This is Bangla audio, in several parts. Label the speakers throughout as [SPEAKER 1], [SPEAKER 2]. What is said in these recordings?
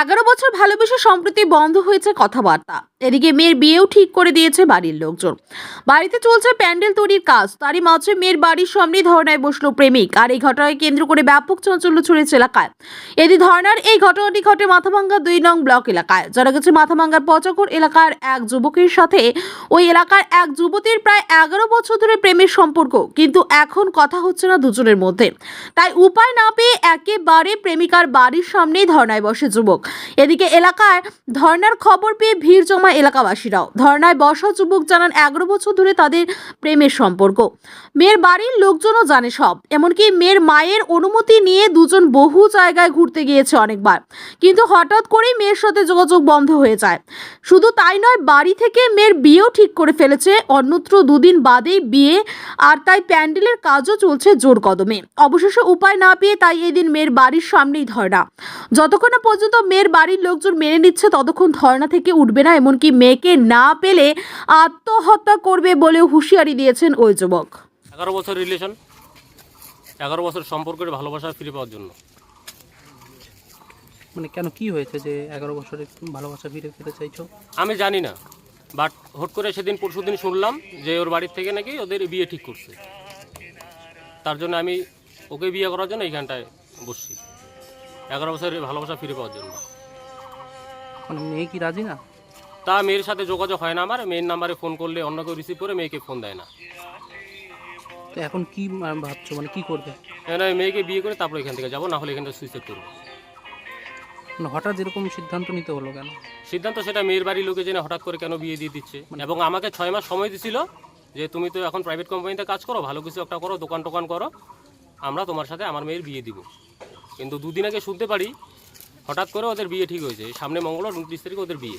[SPEAKER 1] এগারো বছর ভালোবেসে সম্প্রতি বন্ধ হয়েছে কথাবার্তা। এদিকে মেয়ের বিয়েও ঠিক করে দিয়েছে বাড়ির লোকজন। বাড়িতে চলছে প্যান্ডেল তৈরির কাজ। তারই মাঝে মেয়ের বাড়ির সামনে ধর্নায় বসল প্রেমিক আর এই ঘটনায় কেন্দ্র করে ব্যাপক চাঞ্চল্য ছড়িয়েছে এলাকায়। এদি ধর্নার এই ঘটনাটি ঘটে মাথাভাঙ্গা দুই নং ব্লক এলাকায়। জানা গেছে মাথাভাঙ্গার পচাকর এলাকার এক যুবকের সাথে ওই এলাকার এক যুবতীর প্রায় এগারো বছর ধরে প্রেমের সম্পর্ক, কিন্তু এখন কথা হচ্ছে না দুজনের মধ্যে। তাই উপায় না পেয়ে একেবারে প্রেমিকার বাড়ির সামনেই ধর্নায় বসে যুবক। এদিকে এলাকার ধর্নার খবর পেয়ে ভিড় জমা এলাকাবাসীরাও ধর্নায় বসা যুবক জানান, এগারো বছর ধরে তাদের প্রেমের সম্পর্ক। মেয়ের বাড়ির লোকজনও জানে সব। এমনকি মেয়ের মায়ের অনুমতি নিয়ে দুজন বহু জায়গায় ঘুরতে গিয়েছে অনেকবার। কিন্তু হঠাৎ করেই মেয়ের সাথে যোগাযোগ বন্ধ হয়ে যায়। শুধু তাই নয়, বাড়ি থেকে মেয়ের বিয়েও ঠিক করে ফেলেছে। অন্যত্র দুদিন বাদেই বিয়ে, আর তাই প্যান্ডেলের কাজও চলছে জোর কদমে। অবশেষে উপায় না পেয়ে তাই এদিন মেয়ের বাড়ির সামনেই ধর্না যতক্ষণ না পর্যন্ত মেয়ের বাড়ির লোকজন মেনে নিচ্ছে, ততক্ষণ ধর্না থেকে উঠবে না, এমনকি মেয়েকে না পেলে আত্মহত্যা করবে বলেও হুঁশিয়ারি দিয়েছেন ওই যুবক।
[SPEAKER 2] এগারো বছর রিলেশন এগারো বছর সম্পর্কের ভালোবাসা ফিরে পাওয়ার জন্য।
[SPEAKER 3] মানে কেন কি হয়েছে যে এগারো বছরের ভালোবাসা ফিরে পেতে চাইছো?
[SPEAKER 2] আমি জানি না বাট হট করে সেদিন পরশু দিন শুনলাম যে ওর বাড়ির থেকে নাকি ওদের বিয়ে ঠিক করছে। তার জন্য আমি ওকে বিয়ে করার জন্য এইখানটায় বসছি। এগারো বছরের ভালোবাসা ফিরে পাওয়ার জন্য।
[SPEAKER 3] মানে মেয়ে কি রাজি না?
[SPEAKER 2] তা মেয়ের সাথে যোগাযোগ হয় না আমার। মেয়ের নাম্বারে ফোন করলে অন্য কেউ রিসিভ করে মেয়েকে ফোন দেয় না।
[SPEAKER 3] তো এখন কি আহ, ভাবছ? মানে কি করবে?
[SPEAKER 2] এখানে আমি মেয়েকে বিয়ে করে তারপর এখান থেকে যাব না হলে এখান থেকে সুইসাইড করব।
[SPEAKER 3] মানে হঠাৎ এরকম সিদ্ধান্ত নিতে হলো কেন?
[SPEAKER 2] সিদ্ধান্ত সেটা মেয়ের বাড়ির লোকে জেনে হঠাৎ করে কেন বিয়ে দিয়ে দিচ্ছে। এবং আমাকে ছয় মাস সময় দিছিল যে তুমি তো এখন প্রাইভেট কোম্পানিতে কাজ করো ভালো কিছু একটা করো দোকান টোকান করো আমরা তোমার সাথে আমার মেয়ের বিয়ে দিব। কিন্তু দুদিন আগে শুনতে পারি হঠাৎ করে ওদের বিয়ে ঠিক হয়েছে। এই সামনে মঙ্গলবার উনত্রিশ তারিখে ওদের বিয়ে।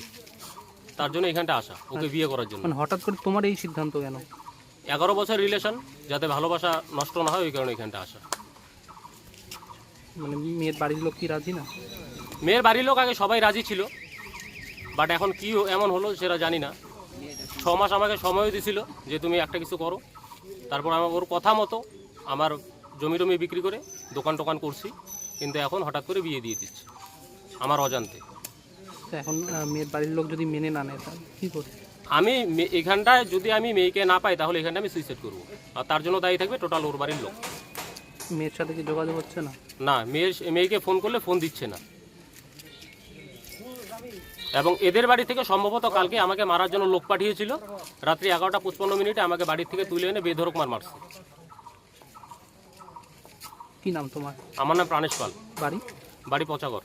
[SPEAKER 2] তার জন্য এখানটা আসা ওকে বিয়ে করার জন্য।
[SPEAKER 3] মানে হঠাৎ করে তোমার এই সিদ্ধান্ত কেন?
[SPEAKER 2] এগারো বছর রিলেশন যাতে ভালোবাসা নষ্ট না হয় ওই কারণে এখানটা আসা।
[SPEAKER 3] মানে মেয়ের বাড়ির লোক কি রাজি না?
[SPEAKER 2] মেয়ের বাড়ির লোক আগে সবাই রাজি ছিল বাট এখন কি এমন হলো সেটা জানি না। ছ মাস আমাকে সময় দিছিল যে তুমি একটা কিছু করো তারপর আমার ওর কথা মতো আমার জমি টমি বিক্রি করে দোকান টোকান করছি কিন্তু এখন হঠাৎ করে বিয়ে দিয়ে দিচ্ছে আমার অজান্তে।
[SPEAKER 3] তো এখন মেয়ের বাড়ির লোক যদি মেনে না নেয় তাহলে কি করবে?
[SPEAKER 2] আমি এখানটায় যদি আমি মেয়েকে না পাই তাহলে এখানটা আমি সুইসাইড করব। আর তার জন্য দায়ী থাকবে টোটাল ওর বাড়ির লোক।
[SPEAKER 3] মেয়ের সাথে কি যোগাযোগ হচ্ছে না?
[SPEAKER 2] না মেয়ের মেয়েকে ফোন করলে ফোন দিচ্ছে না। এবং এদের বাড়ি থেকে সম্ভবত কালকে আমাকে মারার জন্য লোক পাঠিয়েছিল। রাত্রি এগারোটা পঁচপন্ন মিনিটে আমাকে বাড়ি থেকে তুলে এনে বেধরক মার মারছে।
[SPEAKER 3] কি নাম তোমার?
[SPEAKER 2] আমার নাম প্রাণেশ পাল।
[SPEAKER 3] বাড়ি?
[SPEAKER 2] বাড়ি পচাগর